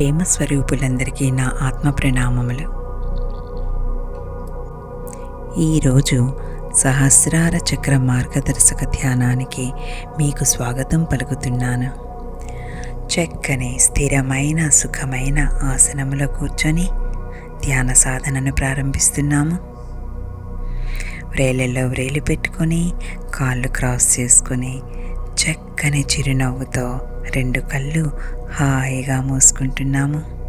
ప్రేమ స్వరూపులందరికీ నా ఆత్మ ప్రణామములు. ఈరోజు సహస్రార చక్ర మార్గదర్శక ధ్యానానికి మీకు స్వాగతం పలుకుతున్నాను. చక్కని స్థిరమైన సుఖమైన ఆసనములో కూర్చొని ధ్యాన సాధనను ప్రారంభిస్తున్నాము. వ్రేలల్లో వ్రేలు పెట్టుకొని కాళ్ళు క్రాస్ చేసుకొని చక్కని చిరునవ్వుతో రెండు కళ్ళు హాయిగా మూసుకుంటున్నాము.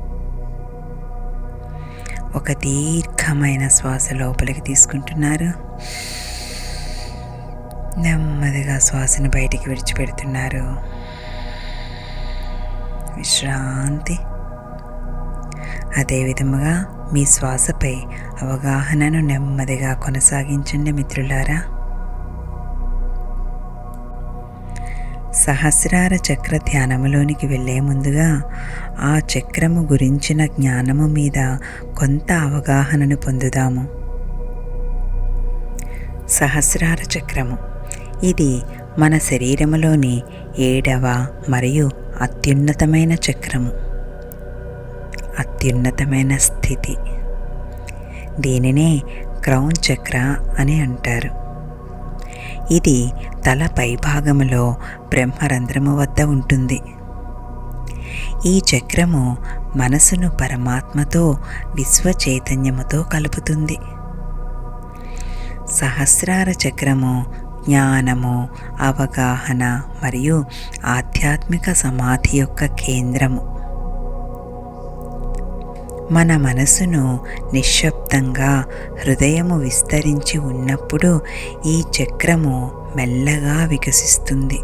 ఒక దీర్ఘమైన శ్వాస లోపలికి తీసుకుంటున్నారు. నెమ్మదిగా శ్వాసను బయటికి విడిచిపెడుతున్నారు. విశ్రాంతి. అదేవిధముగా మీ శ్వాసపై అవగాహనను నెమ్మదిగా కొనసాగించండి మిత్రులారా. సహస్రార చక్ర ధ్యానములోనికి వెళ్ళే ముందుగా ఆ చక్రము గురించిన జ్ఞానము మీద కొంత అవగాహనను పొందుదాము. సహస్రార చక్రము. ఇది మన శరీరములోని ఏడవ మరియు అత్యున్నతమైన చక్రము. అత్యున్నతమైన స్థితి. దీనినే క్రౌన్ చక్ర అని అంటారు. ఇది తల పైభాగములో బ్రహ్మరంధ్రము వద్ద ఉంటుంది. ఈ చక్రము మనసును పరమాత్మతో విశ్వ చైతన్యముతో కలుపుతుంది. సహస్రార చక్రము జ్ఞానము అవగాహన మరియు ఆధ్యాత్మిక సమాధి యొక్క కేంద్రము. మన మనసును నిశ్శబ్దంగా హృదయము విస్తరించి ఉన్నప్పుడు ఈ చక్రము మెల్లగా వికసిస్తుంది.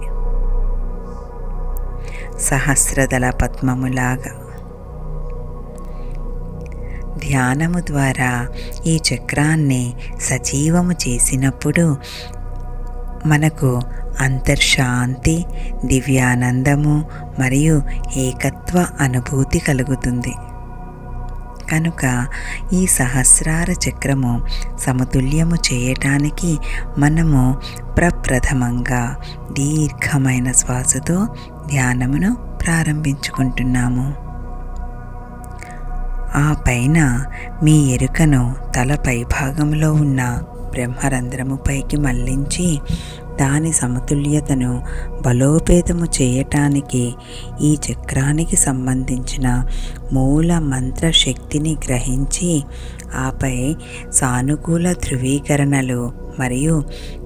సహస్రదళ పద్మములాగా. ధ్యానము ద్వారా ఈ చక్రాన్ని సజీవము చేసినప్పుడు మనకు అంతర్శాంతి దివ్యానందము మరియు ఏకత్వ అనుభూతి కలుగుతుంది. కనుక ఈ సహస్రార చక్రము సమతుల్యము చేయటానికి మనము ప్రప్రథమంగా దీర్ఘమైన శ్వాసతో ధ్యానమును ప్రారంభించుకుంటున్నాము. ఆ పైన మీ ఎరుకను తల పైభాగంలో ఉన్న బ్రహ్మరంధ్రము పైకి మళ్ళించి దాని సమతుల్యతను బలోపేతము చేయటానికి ఈ చక్రానికి సంబంధించిన మూల మంత్ర శక్తిని గ్రహించి ఆపై సానుకూల ధృవీకరణలు మరియు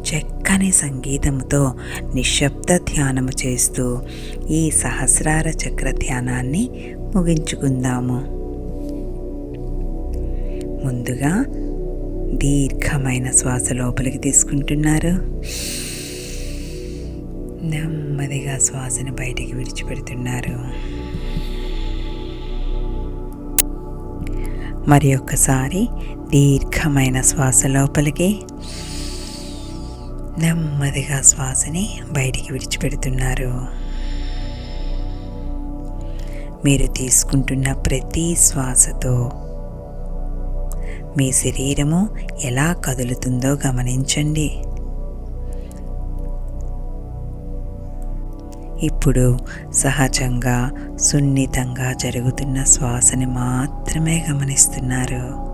చక్కని సంగీతముతో నిశ్శబ్ద ధ్యానము చేస్తూ ఈ సహస్రార చక్ర ధ్యానాన్ని ముగించుకుందాము. ముందుగా దీర్ఘమైన శ్వాస లోపలికి తీసుకుంటున్నారు. నెమ్మదిగా శ్వాసను బయటికి విడిచిపెడుతున్నారు. మరి ఒక్కసారి దీర్ఘమైన శ్వాస లోపలికి. నెమ్మదిగా శ్వాసని బయటికి విడిచిపెడుతున్నారు. మీరు తీసుకుంటున్న ప్రతి శ్వాసతో మీ శరీరము ఎలా కదులుతుందో గమనించండి. ఇప్పుడు సహజంగా సున్నితంగా జరుగుతున్న శ్వాసని మాత్రమే గమనిస్తున్నారు.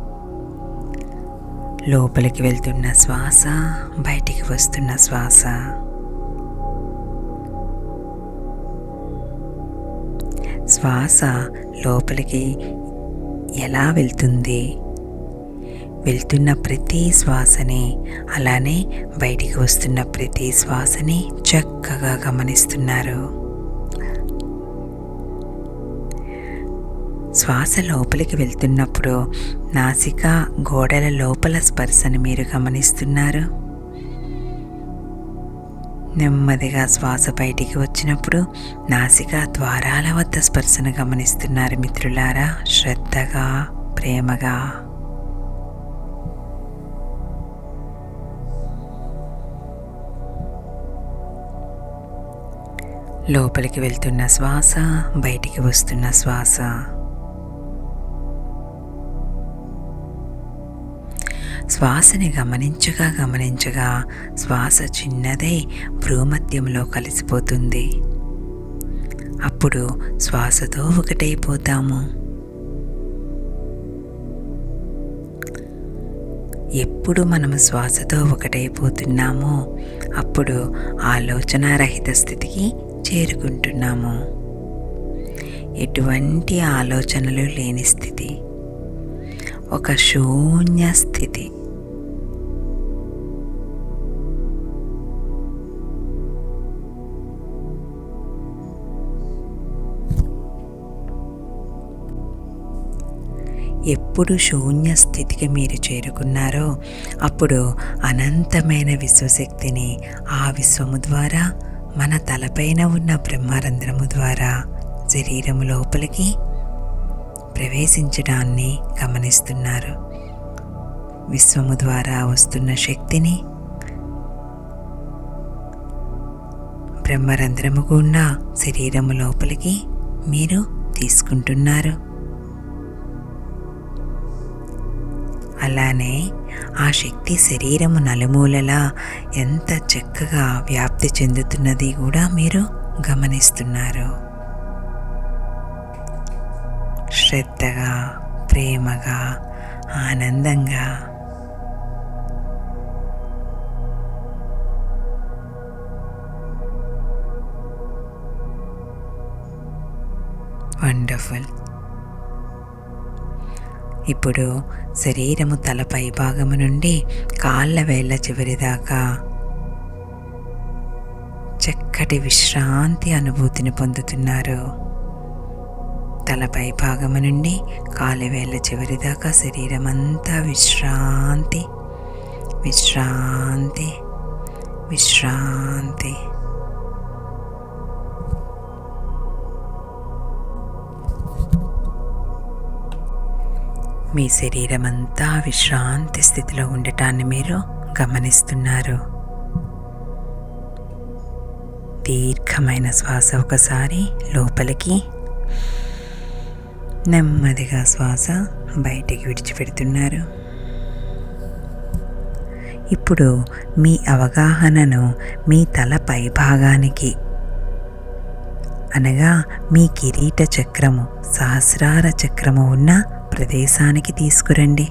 లోపలికి వెళ్తున్న శ్వాస బయటికి వస్తున్న శ్వాస. శ్వాస లోపలికి ఎలా వెళ్తుంది? వెళ్తున్న ప్రతి శ్వాసని అలానే బయటికి వస్తున్న ప్రతి శ్వాసని చక్కగా గమనిస్తున్నారు. శ్వాస లోపలికి వెళ్తున్నప్పుడు నాసిక గోడల లోపల స్పర్శను మీరు గమనిస్తున్నారు. నెమ్మదిగా శ్వాస బయటికి వచ్చినప్పుడు నాసిక ద్వారాల వద్ద స్పర్శను గమనిస్తున్నారు మిత్రులారా. శ్రద్ధగా ప్రేమగా. లోపలికి వెళ్తున్న శ్వాస బయటికి వస్తున్న శ్వాస. శ్వాసని గమనించగా గమనించగా శ్వాస చిన్నదై భ్రూమధ్యంలో కలిసిపోతుంది. అప్పుడు శ్వాసతో ఒకటైపోతాము. ఎప్పుడు మనం శ్వాసతో ఒకటైపోతున్నామో అప్పుడు ఆలోచనారహిత స్థితికి చేరుకుంటున్నాము. ఎటువంటి ఆలోచనలు లేని స్థితి. ఒక శూన్య స్థితి. ఎప్పుడు శూన్య స్థితికి మీరు చేరుకున్నారో అప్పుడు అనంతమైన విశ్వశక్తిని ఆ విశ్వము ద్వారా మన తలపైన ఉన్న బ్రహ్మరంధ్రము ద్వారా శరీరము లోపలికి ప్రవేశించడాన్ని గమనిస్తున్నారు. విశ్వము ద్వారా వస్తున్న శక్తిని బ్రహ్మరంధ్రము ఉన్న శరీరము లోపలికి మీరు తీసుకుంటున్నారు. అలానే ఆ శక్తి శరీరము నలుమూలలా ఎంత చక్కగా వ్యాప్తి చెందుతున్నది కూడా మీరు గమనిస్తున్నారు. శ్రద్ధగా ప్రేమగా ఆనందంగా వండర్ఫుల్ ఇప్పుడు శరీరము తల భాగము నుండి కాళ్ళ వేళ్ళ చివరి దాకా చక్కటి విశ్రాంతి అనుభూతిని పొందుతున్నారు. తలపై భాగము నుండి కాలువేళ్ళ చివరి దాకా శరీరం అంతా విశ్రాంతి విశ్రాంతి విశ్రాంతి. మీ శరీరం అంతా విశ్రాంతి స్థితిలో ఉండటాన్ని మీరు గమనిస్తున్నారు. దీర్ఘమైన శ్వాస ఒకసారి లోపలికి. నెమ్మదిగా శ్వాస బయటికి విడిచిపెడుతున్నారు. ఇప్పుడు మీ అవగాహనను మీ తల పైభాగానికి అనగా మీ కిరీట చక్రము సహస్రార చక్రము ఉన్న ప్రదేశానికి తీసుకురండి.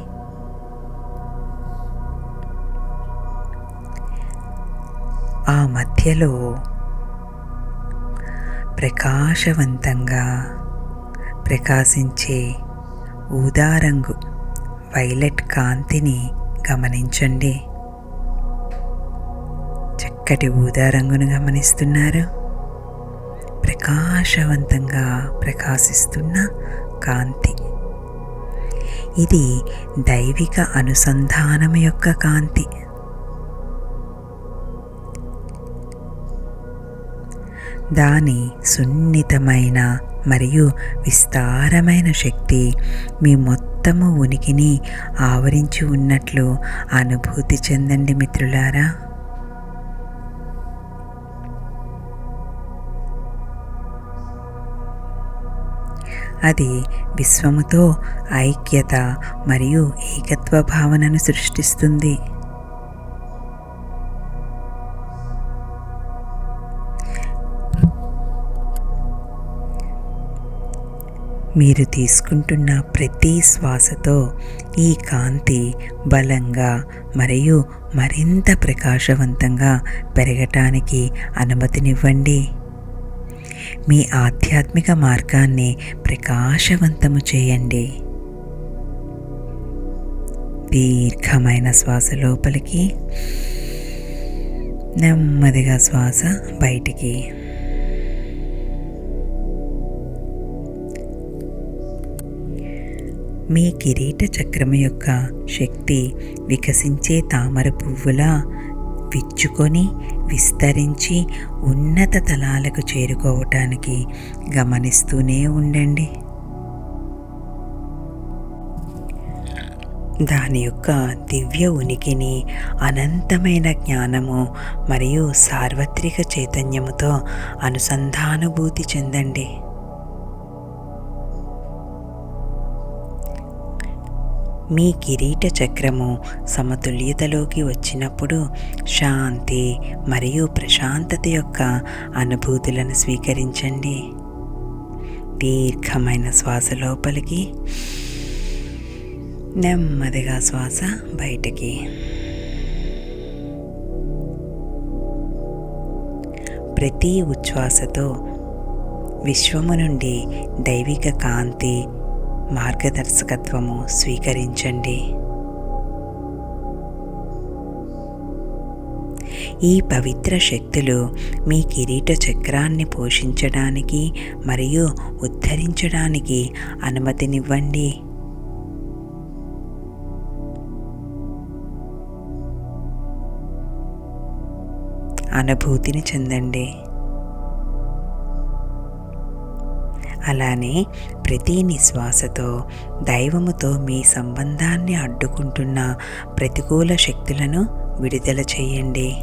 ఆ మధ్యలో ప్రకాశవంతంగా ప్రకాశించే ఊదారంగు వైలెట్ కాంతిని గమనించండి. చక్కటి ఊదారంగును గమనిస్తున్నారు. ప్రకాశవంతంగా ప్రకాశిస్తున్న కాంతి. ఇది దైవిక అనుసంధానం యొక్క కాంతి. దాని సున్నితమైన మరియు విస్తారమైన శక్తి మీ మొత్తము ఉనికిని ఆవరించి ఉన్నట్లు అనుభూతి చెందండి మిత్రులారా. అది విశ్వముతో ఐక్యత మరియు ఏకత్వ భావనను సృష్టిస్తుంది. మీరు తీసుకుంటున్న ప్రతి శ్వాసతో ఈ కాంతి బలంగా మరియు మరింత ప్రకాశవంతంగా పెరగటానికి అనుమతినివ్వండి. మీ ఆధ్యాత్మిక మార్గాన్ని ప్రకాశవంతము చేయండి. దీర్ఘమైన శ్వాస లోపలికి నెమ్మదిగా శ్వాస బయటికి. మీ కిరీట చక్రము యొక్క శక్తి వికసించే తామర పువ్వులా విచ్చుకొని విస్తరించి ఉన్నత తలాలకు చేరుకోవటానికి గమనిస్తూనే ఉండండి. దాని యొక్క దివ్య ఉనికిని అనంతమైన జ్ఞానము మరియు సార్వత్రిక చైతన్యముతో అనుసంధానుభూతి చెందండి. మీ కిరీట చక్రము సమతుల్యతలోకి వచ్చినప్పుడు శాంతి మరియు ప్రశాంతత యొక్క అనుభూతులను స్వీకరించండి. దీర్ఘమైన శ్వాస లోపలికి. నెమ్మదిగా శ్వాస బయటికి. ప్రతి ఉచ్ఛ్వాసతో విశ్వము నుండి దైవిక కాంతి మార్గదర్శకత్వము స్వీకరించండి. ఈ పవిత్ర శక్తులు మీ కిరీట చక్రాన్ని పోషించడానికి మరియు ఉద్ధరించడానికి అనుమతినివ్వండి. అనుభూతిని చెందండి. అలానే ప్రతి నిశ్వాసతో దైవముతో మీ సంబంధాన్ని అడ్డుకుంటున్న ప్రతికూల శక్తులను విడుదల చేయండి.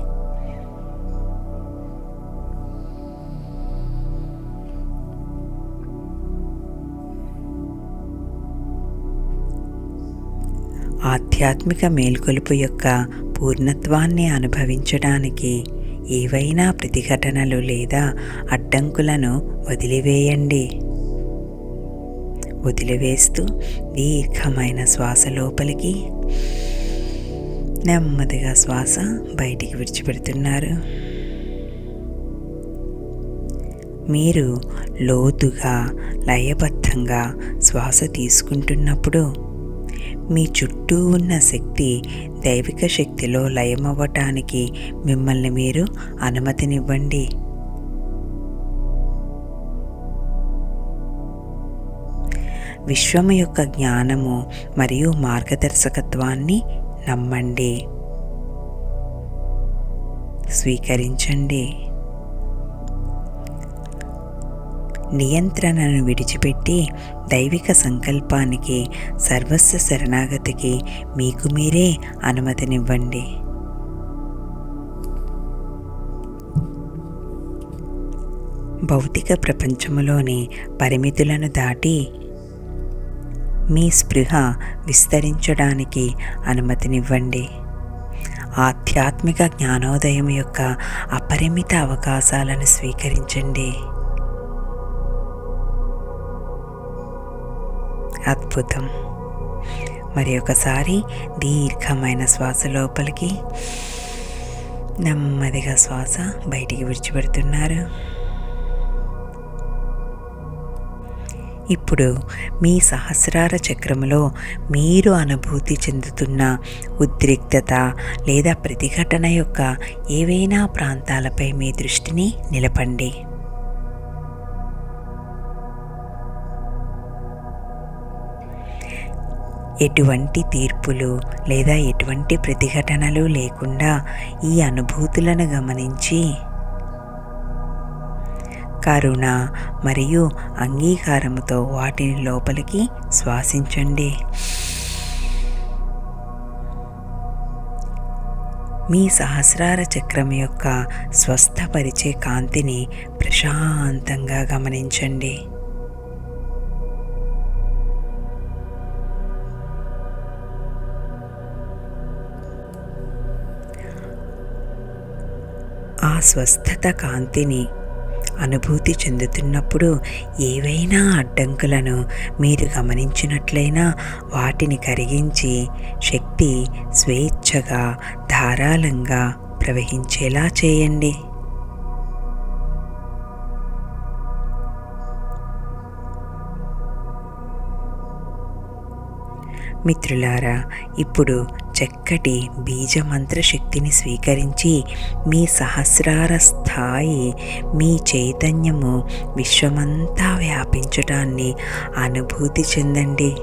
ఆధ్యాత్మిక మేల్కొలుపు యొక్క పూర్ణత్వాన్ని అనుభవించడానికి ఏవైనా ప్రతిఘటనలు లేదా అడ్డంకులను వదిలివేయండి. వదిలివేస్తూ దీర్ఘమైన శ్వాస లోపలికి నెమ్మదిగా శ్వాస బయటికి విడిచిపెడుతున్నారు. మీరు లోతుగా లయబద్ధంగా శ్వాస తీసుకుంటున్నప్పుడు మీ చుట్టూ ఉన్న శక్తి దైవిక శక్తిలో లయమవ్వటానికి మిమ్మల్ని మీరు అనుమతినివ్వండి. విశ్వము యొక్క జ్ఞానము మరియు మార్గదర్శకత్వాన్ని నమ్మండి. స్వీకరించండి. నియంత్రణను విడిచిపెట్టి దైవిక సంకల్పానికి సర్వస్వ శరణాగతికి మీకు మీరే అనుమతినివ్వండి. భౌతిక ప్రపంచములోని పరిమితులను దాటి మీ స్పృహ విస్తరించడానికి అనుమతినివ్వండి. ఆధ్యాత్మిక జ్ఞానోదయం యొక్క అపరిమిత అవకాశాలను స్వీకరించండి. అద్భుతం. మరి ఒకసారి దీర్ఘమైన శ్వాస లోపలికి. నెమ్మదిగా శ్వాస బయటికి విడిచిపెడుతున్నారు. ఇప్పుడు మీ సహస్రార చక్రములో మీరు అనుభూతి చెందుతున్న ఉద్రిక్తత లేదా ప్రతిఘటన యొక్క ఏవైనా ప్రాంతాలపై మీ దృష్టిని నిలపండి. ఎటువంటి తీర్పులు లేదా ఎటువంటి ప్రతిఘటనలు లేకుండా ఈ అనుభూతులను గమనించి కరుణ మరియు అంగీకారముతో వాటిని లోపలికి శ్వాసించండి. మీ సహస్రార చక్రం యొక్క స్వస్థపరిచే కాంతిని ప్రశాంతంగా గమనించండి. ఆ స్వస్థత కాంతిని అనుభూతి చెందుతున్నప్పుడు ఏవైనా అడ్డంకులను మీరు గమనించినట్లయినా వాటిని కరిగించి శక్తి స్వేచ్ఛగా ధారాళంగా ప్రవహించేలా చేయండి. మిత్రులారా ఇప్పుడు చక్కటి బీజమంత్ర శక్తిని స్వీకరించి మీ సహస్రార స్థాయి మీ చైతన్యము విశ్వమంతా వ్యాపించటాన్ని అనుభూతి చెందండి.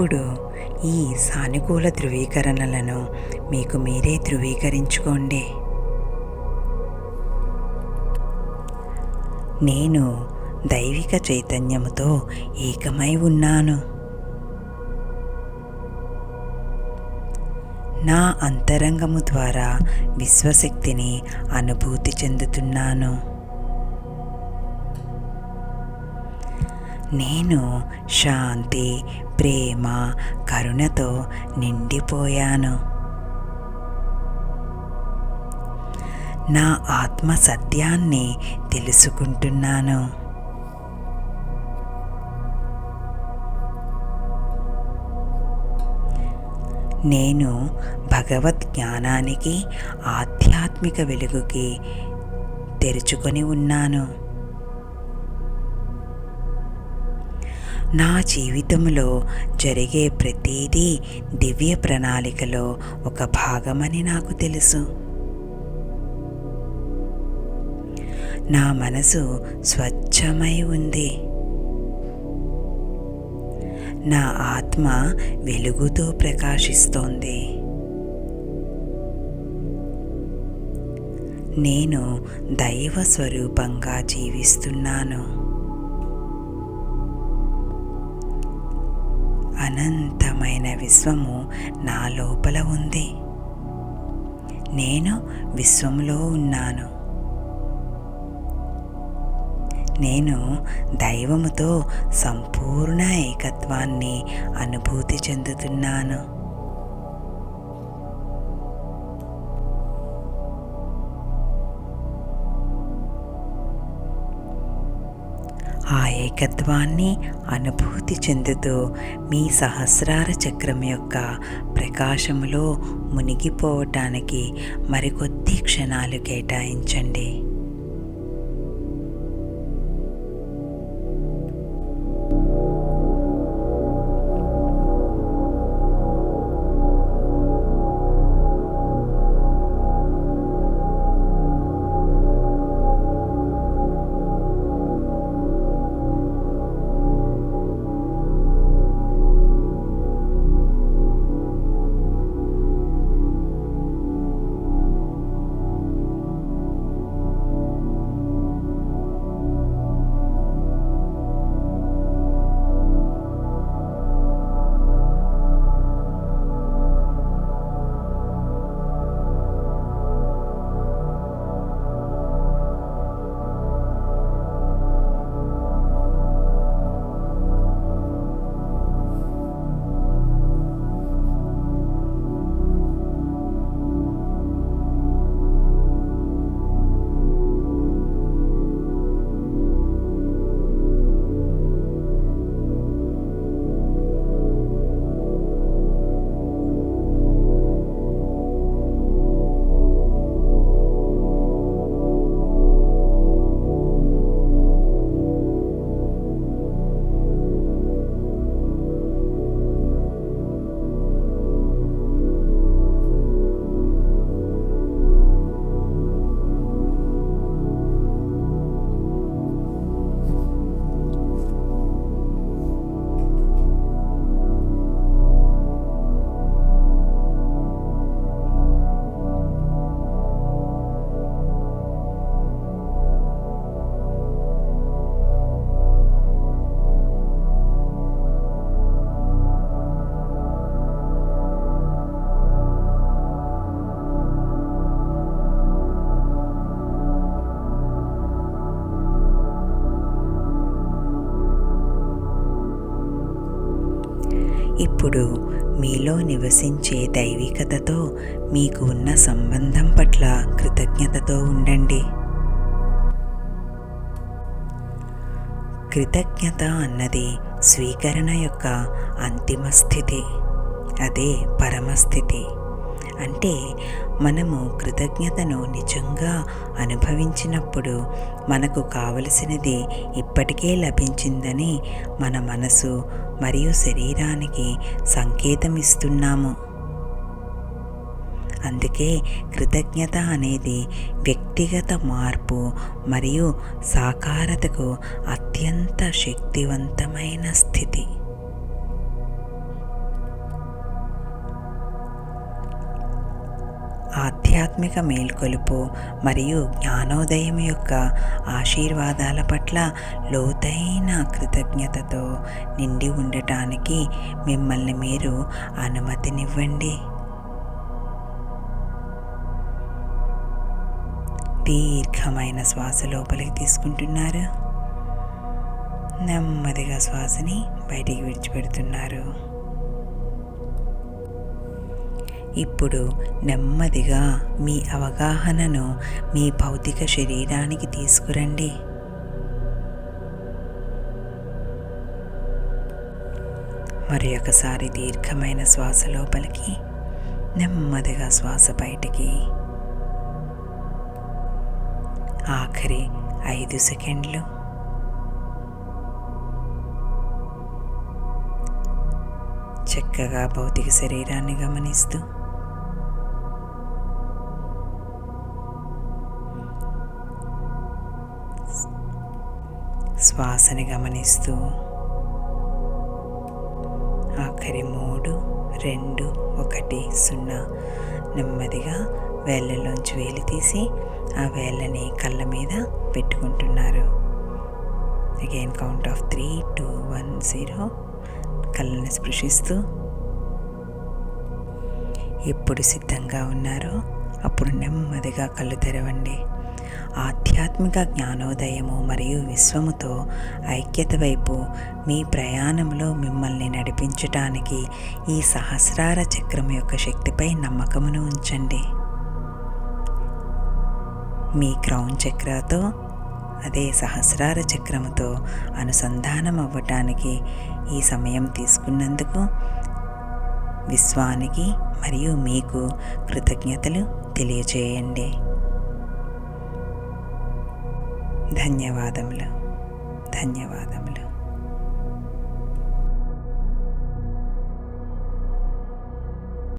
ఇప్పుడు ఈ సానుకూల ధృవీకరణలను మీకు మీరే ధృవీకరించుకోండి. నేను దైవిక చైతన్యముతో ఏకమై ఉన్నాను. నా అంతరంగము ద్వారా విశ్వశక్తిని అనుభూతి చెందుతున్నాను. నేను శాంతి ప్రేమ కరుణతో నిండిపోయాను. నా ఆత్మ సత్యాన్ని తెలుసుకుంటున్నాను. నేను భగవద్ జ్ఞానానికి ఆధ్యాత్మిక వెలుగుకి తెరుచుకొని ఉన్నాను. నా జీవితంలో జరిగే ప్రతిదీ దివ్య ప్రణాళికలో ఒక భాగమని నాకు తెలుసు. నా మనసు స్వచ్ఛమై ఉంది. నా ఆత్మ వెలుగుతో ప్రకాశిస్తోంది. నేను దైవ స్వరూపంగా జీవిస్తున్నాను. అనంతమైన విశ్వము నా లోపల ఉంది. నేను విశ్వంలో ఉన్నాను. నేను దైవముతో సంపూర్ణ ఏకత్వాన్ని అనుభూతి చెందుతున్నాను. ఏకత్వాన్ని అనుభూతి చెందుతూ మీ సహస్రార చక్రం యొక్క ప్రకాశములో మునిగిపోవటానికి మరికొద్ది క్షణాలు కేటాయించండి. ఇప్పుడు మీలో నివసించే దైవికతతో మీకు ఉన్న సంబంధం పట్ల కృతజ్ఞతతో ఉండండి. కృతజ్ఞత అన్నది స్వీకరణ యొక్క అంతిమ స్థితి. అదే పరమస్థితి అంటే మనము కృతజ్ఞతను నిజంగా అనుభవించినప్పుడు మనకు కావలసినది ఇప్పటికే లభించిందని మన మనసు మరియు శరీరానికి సంకేతం ఇస్తున్నాము అందుకే కృతజ్ఞత అనేది వ్యక్తిగత మార్పు మరియు సాకారతకు అత్యంత శక్తివంతమైన స్థితి. ఆధ్యాత్మిక మేల్కొలుపు మరియు జ్ఞానోదయం యొక్క ఆశీర్వాదాల పట్ల లోతైన కృతజ్ఞతతో నిండి ఉండటానికి మిమ్మల్ని మీరు అనుమతినివ్వండి. దీర్ఘమైన శ్వాస లోపలికి తీసుకుంటున్నారు. నెమ్మదిగా శ్వాసని బయటికి విడిచిపెడుతున్నారు. ఇప్పుడు నెమ్మదిగా మీ అవగాహనను మీ భౌతిక శరీరానికి తీసుకురండి. మరి ఒకసారి దీర్ఘమైన శ్వాస లోపలికి నెమ్మదిగా శ్వాస బయటికి. ఆఖరి ఐదు సెకండ్లు. చక్కగా భౌతిక శరీరాన్ని గమనిస్తూ శ్వాసని గమనిస్తూ ఆఖరి మూడు రెండు ఒకటి సున్నా నెమ్మదిగా వేళ్ళలోంచి వేలు తీసి ఆ వేళ్ళని కళ్ళ మీద పెట్టుకుంటున్నారు. Again count of three two one zero కళ్ళని స్పృశిస్తూ ఎప్పుడు సిద్ధంగా ఉన్నారో అప్పుడు నెమ్మదిగా కళ్ళు తెరవండి. ఆధ్యాత్మిక జ్ఞానోదయము మరియు విశ్వముతో ఐక్యత వైపు మీ ప్రయాణంలో మిమ్మల్ని నడిపించటానికి ఈ సహస్రార చక్రం యొక్క శక్తిపై నమ్మకమును ఉంచండి. మీ క్రౌన్ చక్రతో అదే సహస్రార చక్రముతో అనుసంధానం అవ్వటానికి ఈ సమయం తీసుకున్నందుకు విశ్వానికి మరియు మీకు కృతజ్ఞతలు తెలియజేయండి ధన్యవాదములు. ధన్యవాదములు.